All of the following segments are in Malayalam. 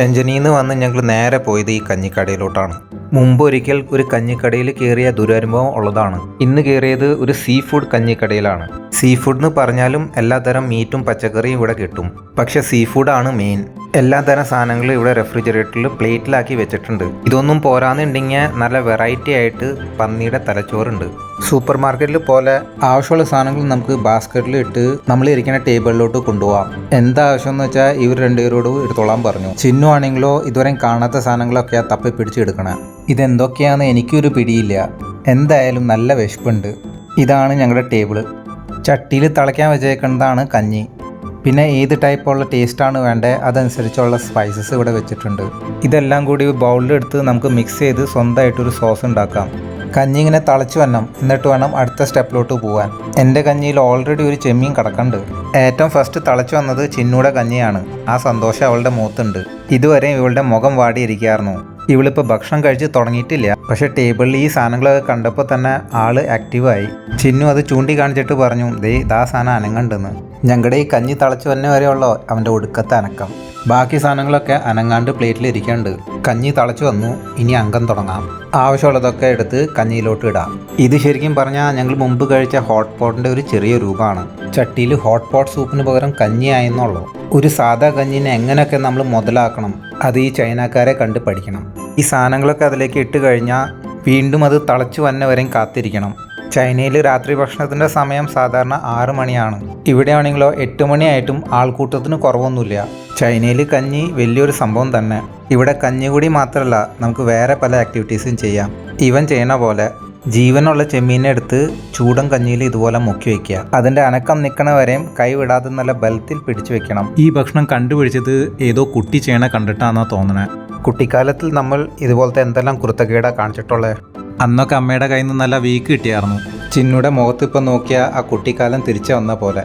രഞ്ജനിയിൽ നിന്ന് വന്ന് ഞങ്ങൾ നേരെ പോയത് ഈ കഞ്ഞിക്കടയിലോട്ടാണ്. മുമ്പ് ഒരിക്കൽ ഒരു കഞ്ഞിക്കടയിൽ കയറിയ ദുരനുഭവം ഉള്ളതാണ്. ഇന്ന് കയറിയത് ഒരു സീ ഫുഡ് കഞ്ഞിക്കടയിലാണ്. സീ ഫുഡ് എന്ന് പറഞ്ഞാലും എല്ലാതരം മീറ്റും പച്ചക്കറിയും ഇവിടെ കിട്ടും. പക്ഷെ സീ ഫുഡാണ് മെയിൻ എല്ലാതരം സാധനങ്ങളും ഇവിടെ റെഫ്രിജറേറ്ററിൽ പ്ലേറ്റിലാക്കി വെച്ചിട്ടുണ്ട്. ഇതൊന്നും പോരാന്നുണ്ടെങ്കിൽ നല്ല വെറൈറ്റി ആയിട്ട് പന്നിയുടെ തലച്ചോറുണ്ട്. സൂപ്പർ മാർക്കറ്റിൽ പോലെ ആവശ്യമുള്ള സാധനങ്ങൾ നമുക്ക് ബാസ്ക്കറ്റിൽ ഇട്ട് നമ്മൾ ഇരിക്കുന്ന ടേബിളിലോട്ട് കൊണ്ടുപോകാം എന്താ ആവശ്യം എന്ന് വെച്ചാൽ ഇവർ രണ്ടുപേരോട് എടുത്തോളാൻ പറഞ്ഞു. ചിന്നു ആണെങ്കിലോ ഇതുവരെ കാണാത്ത സാധനങ്ങളൊക്കെയാണ് തപ്പി പിടിച്ചെടുക്കണേ ഇതെന്തൊക്കെയാണെന്ന് എനിക്കൊരു പിടിയില്ല. എന്തായാലും നല്ല വിശപ്പുണ്ട്. ഇതാണ് ഞങ്ങളുടെ ടേബിൾ. ചട്ടിയിൽ തിളയ്ക്കാൻ വെച്ചേക്കുന്നതാണ് കഞ്ഞി. പിന്നെ ഏത് ടൈപ്പുള്ള ടേസ്റ്റാണ് വേണ്ടത് അതനുസരിച്ചുള്ള സ്പൈസസ് ഇവിടെ വെച്ചിട്ടുണ്ട്. ഇതെല്ലാം കൂടി ബൗളിലെടുത്ത് നമുക്ക് മിക്സ് ചെയ്ത് സ്വന്തമായിട്ടൊരു സോസ് ഉണ്ടാക്കാം. കഞ്ഞി ഇങ്ങനെ തളച്ചു വരണം. എന്നിട്ട് വേണം അടുത്ത സ്റ്റെപ്പിലോട്ട് പോകാൻ എന്റെ കഞ്ഞിയിൽ ഓൾറെഡി ഒരു ചെമ്മീൻ കിടക്കുന്നുണ്ട്. ഏറ്റവും ഫസ്റ്റ് തളച്ചു വന്നത് ചിന്നൂടെ കഞ്ഞിയാണ്. ആ സന്തോഷം അവളുടെ മുഖത്തുണ്ട്. ഇതുവരെ ഇവളുടെ മുഖം വാടിയിരിക്കായിരുന്നു ഇവളിപ്പോൾ ഭക്ഷണം കഴിച്ച് തുടങ്ങിയിട്ടില്ല. പക്ഷേ ടേബിളിൽ ഈ സാധനങ്ങളൊക്കെ കണ്ടപ്പോൾ തന്നെ ആൾ ആക്റ്റീവായി ചിന്നു അത് ചൂണ്ടിക്കാണിച്ചിട്ട് പറഞ്ഞു ദേ ഇതാ സാധനം അനങ്ങണ്ടെന്ന്. ഞങ്ങളുടെ ഈ കഞ്ഞി തിളച്ച് തന്നെ വരെയുള്ളോ അവന്റെ ഒടുക്കത്തെ അനക്കം. ബാക്കി സാധനങ്ങളൊക്കെ അനങ്ങാണ്ട് പ്ലേറ്റിൽ ഇരിക്കാണ്ട്. കഞ്ഞി തിളച്ച് വന്നു. ഇനി അംഗം തുടങ്ങാം. ആവശ്യമുള്ളതൊക്കെ എടുത്ത് കഞ്ഞിയിലോട്ട് ഇടാം. ഇത് ശരിക്കും പറഞ്ഞാൽ ഞങ്ങൾ മുമ്പ് കഴിച്ച ഹോട്ട് പോട്ടിന്റെ ഒരു ചെറിയ രൂപമാണ്. ചട്ടിയിൽ ഹോട്ട് പോട്ട് സൂപ്പിന് പകരം കഞ്ഞി ആയെന്നുള്ളൂ ഒരു സാധാ കഞ്ഞിനെ എങ്ങനെയൊക്കെ നമ്മൾ മുതലാക്കണം? അത് ഈ ചൈനക്കാരെ കണ്ട് പഠിക്കണം. ഈ സാധനങ്ങളൊക്കെ അതിലേക്ക് ഇട്ട് കഴിഞ്ഞാൽ വീണ്ടും അത് തളച്ചു വന്ന വരെയും കാത്തിരിക്കണം. ചൈനയിൽ രാത്രി ഭക്ഷണത്തിന്റെ സമയം സാധാരണ ആറ് മണിയാണ്. ഇവിടെയാണെങ്കിലോ എട്ട് മണിയായിട്ടും ആൾക്കൂട്ടത്തിന് കുറവൊന്നുമില്ല. ചൈനയിൽ കഞ്ഞി വലിയൊരു സംഭവം തന്നെ. ഇവിടെ കഞ്ഞി കൂടി മാത്രമല്ല നമുക്ക് വേറെ പല ആക്ടിവിറ്റീസും ചെയ്യാം. ഇവൻ ചെയ്യണ പോലെ ജീവനുള്ള ചെമ്മീനെ എടുത്ത് ചൂടൻ കഞ്ഞിയിൽ ഇതുപോലെ മുക്കി വെക്കുക. അതിന്റെ അനക്കം നിൽക്കണ വരെയും കൈവിടാതെ നല്ല ബലത്തിൽ പിടിച്ചു വെക്കണം. ഈ ഭക്ഷണം കണ്ടുപിടിച്ചത് ഏതോ കുട്ടി ചെയ്യണ കണ്ടിട്ടാണെന്നാണ് തോന്നണേ. കുട്ടിക്കാലത്തിൽ നമ്മൾ ഇതുപോലത്തെ എന്തെല്ലാം കുരുത്തക്കേടാ കാണിച്ചിട്ടുള്ളത് അന്നൊക്കെ അമ്മയുടെ കയ്യിൽ നിന്ന് നല്ല വീക്ക് കിട്ടിയായിരുന്നു. ചിന്നുടെ മുഖത്ത് ഇപ്പം നോക്കിയ ആ കുട്ടിക്കാലം തിരിച്ചു വന്ന പോലെ.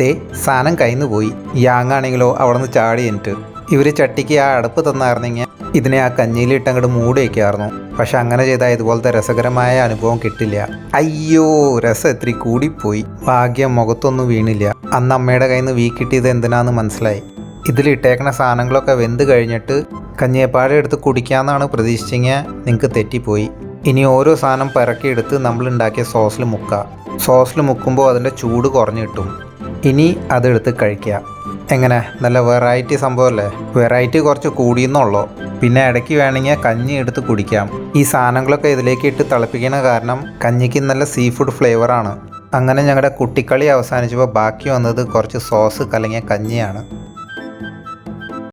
തേ സാധനം കയ്യിൽ പോയി. യാങ്ങാണെങ്കിലോ അവിടെ നിന്ന് ചാടി എനിക്ക് ഇവർ ചട്ടിക്ക് ആ അടുപ്പ് തന്നായിരുന്നെങ്കിൽ ഇതിനെ ആ കഞ്ഞിയിലിട്ട് അങ്ങോട്ട് മൂടി വയ്ക്കായിരുന്നു പക്ഷെ അങ്ങനെ ചെയ്താൽ ഇതുപോലത്തെ രസകരമായ അനുഭവം കിട്ടില്ല. അയ്യോ രസം എത്ര കൂടിപ്പോയി. ഭാഗ്യം മുഖത്തൊന്നും വീണില്ല. അന്ന് അമ്മയുടെ കയ്യിൽ നിന്ന് വീ കിട്ടിയത് എന്തിനാന്ന് മനസ്സിലായി. ഇതിലിട്ടേക്കണ സാധനങ്ങളൊക്കെ വെന്ത് കഴിഞ്ഞിട്ട് കഞ്ഞിയപ്പാടെ എടുത്ത് കുടിക്കാമെന്നാണ് പ്രതീക്ഷിച്ചെങ്കിൽ നിങ്ങൾക്ക് തെറ്റിപ്പോയി. ഇനി ഓരോ സാധനം പിറക്കിയെടുത്ത് നമ്മൾ ഉണ്ടാക്കിയ സോസിൽ മുക്കുക സോസിൽ മുക്കുമ്പോൾ അതിന്റെ ചൂട് കുറഞ്ഞു കിട്ടും. ഇനി അതെടുത്ത് കഴിക്കുക. എങ്ങനെ? നല്ല വെറൈറ്റി സംഭവമല്ലേ? വെറൈറ്റി കുറച്ച് കൂടിയെന്നുള്ളൂ. പിന്നെ ഇടയ്ക്ക് വേണമെങ്കിൽ കഞ്ഞി എടുത്ത് കുടിക്കാം. ഈ സാധനങ്ങളൊക്കെ ഇതിലേക്ക് ഇട്ട് തിളപ്പിക്കുന്ന കാരണം കഞ്ഞിക്ക് നല്ല സീ ഫുഡ് ഫ്ലേവറാണ് അങ്ങനെ ഞങ്ങളുടെ കുട്ടിക്കളി അവസാനിച്ചപ്പോൾ ബാക്കി വന്നത് കുറച്ച് സോസ് കലങ്ങിയ കഞ്ഞിയാണ്.